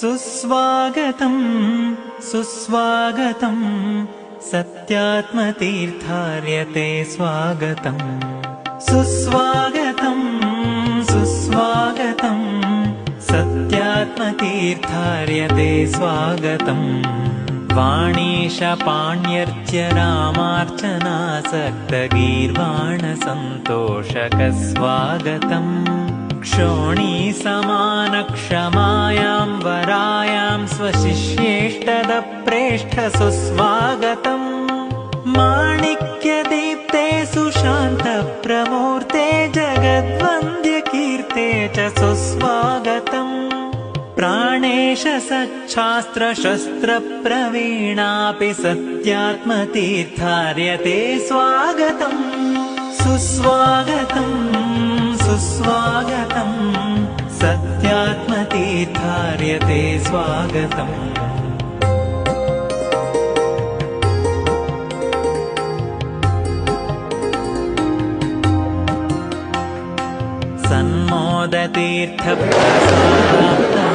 सुस्वागतम् सुस्वागतम् सत्यात्मतीर्थार्यते स्वागतम्। सुस्वागतम् सुस्वागतम् सत्यात्मतीर्थार्यते स्वागतम्। वाणीशपाण्यर्च्य रामार्चनासक्तगीर्वाणसन्तोषकस्वागतम्। क्षोणी समानक्षमायां वरायां स्वशिष्येष्टदप्रेष्ठ सुस्वागतम् माणिक्यदीप्ते सुशान्तप्रमूर्ते जगद्वन्द्यकीर्ते च सुस्वागतम् प्राणेश सच्छास्त्रशस्त्रप्रवीणापि सत्यात्मतीर्थार्यते स्वागतम् सुस्वागतम् सुस्वागतम् सत्यात्मतीर्थार्यते स्वागतम्। सन्मोदतीर्थप्रसादात्मपीठो